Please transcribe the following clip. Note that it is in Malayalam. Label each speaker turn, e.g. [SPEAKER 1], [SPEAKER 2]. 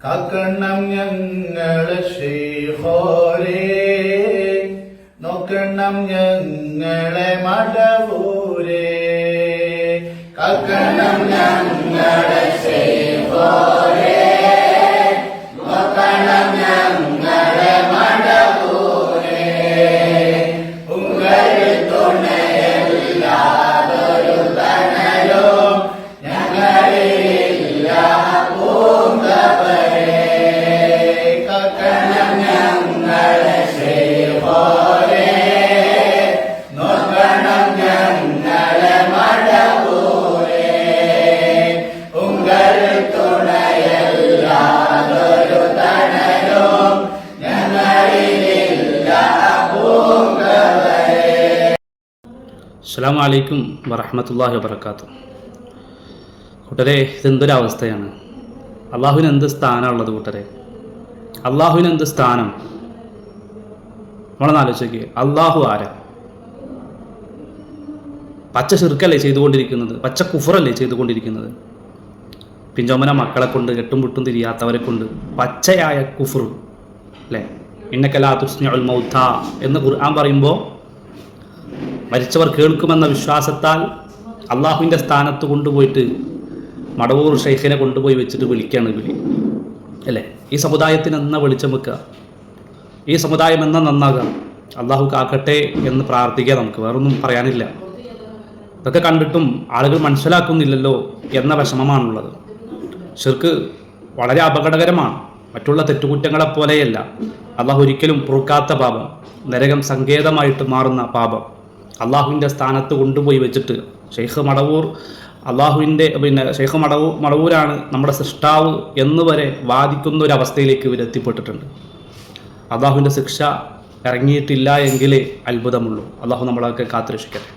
[SPEAKER 1] കാക്കണം ഞങ്ങളെ ശ്രീഹോരേ നോക്കണ്ണം ഞങ്ങളെ മടവൂരേ. കാക്കണം ഞങ്ങളെ ശ്രീഹോരേ
[SPEAKER 2] അസ്സാം വലൈക്കും വറഹമത്തല്ലാഹി വബർക്കാത്തു കൂട്ടരെ ഇതെന്തൊരവസ്ഥയാണ്? അള്ളാഹുവിന് എന്ത് സ്ഥാനമുള്ളത് കൂട്ടരെ? അള്ളാഹുവിന് എന്ത് സ്ഥാനം? നമ്മളൊന്ന് ആലോചിക്കുക അള്ളാഹു ആരാ? പച്ച ചെറുക്കല്ലേ ചെയ്തുകൊണ്ടിരിക്കുന്നത്? പച്ച കുഫറല്ലേ ചെയ്തുകൊണ്ടിരിക്കുന്നത്? പിഞ്ചോമന മക്കളെ കൊണ്ട് കെട്ടും പുട്ടും തിരിയാത്തവരെ കൊണ്ട് പച്ചയായ കുഫർ അല്ലേ? ഇന്നക്കലാ തുസ്നിഉൽ മൗത്ത എന്ന് ഖുർആൻ പറയുമ്പോൾ മരിച്ചവർ കേൾക്കുമെന്ന വിശ്വാസത്താൽ അള്ളാഹുവിന്റെ സ്ഥാനത്ത് കൊണ്ടുപോയിട്ട് മടവൂർ ഷെയ്ഖിനെ കൊണ്ടുപോയി വെച്ചിട്ട് വിളിക്കുകയാണ് വിളി അല്ലേ? ഈ സമുദായത്തിന് എന്ന വെളിച്ചം വെക്കുക. ഈ സമുദായം എന്നാ നന്നാകുക. അള്ളാഹു കാക്കട്ടെ എന്ന് പ്രാർത്ഥിക്കുക നമുക്ക്. വേറൊന്നും പറയാനില്ല. ഇതൊക്കെ കണ്ടിട്ടും ആളുകൾ മനസ്സിലാക്കുന്നില്ലല്ലോ എന്ന വിഷമമാണുള്ളത്. ഷിർക്ക് വളരെ അപകടകരമാണ്. മറ്റുള്ള തെറ്റുകുറ്റങ്ങളെപ്പോലെയല്ല. അള്ളാഹു ഒരിക്കലും പൊറുക്കാത്ത പാപം. നരകം സങ്കേതമായിട്ട് മാറുന്ന പാപം. അള്ളാഹുവിന്റെ സ്ഥാനത്ത് കൊണ്ടുപോയി വെച്ചിട്ട്. ഷെയ്ഖ് മടവൂർ അള്ളാഹുവിന്റെ പിന്നെ ഷെയ്ഖ് മടവൂർ മടവൂരാണ് നമ്മുടെ സൃഷ്ടാവ് എന്ന് വരെ വാദിക്കുന്ന ഒരു അവസ്ഥയിലേക്ക് ഇവർ എത്തിപ്പെട്ടിട്ടുണ്ട്. അള്ളാഹുവിന്റെ ശിക്ഷ ഇറങ്ങിയിട്ടില്ല എങ്കിലേ അത്ഭുതമുള്ളൂ. അള്ളാഹു നമ്മളൊക്കെ കാത്തുരക്ഷിക്കട്ടെ.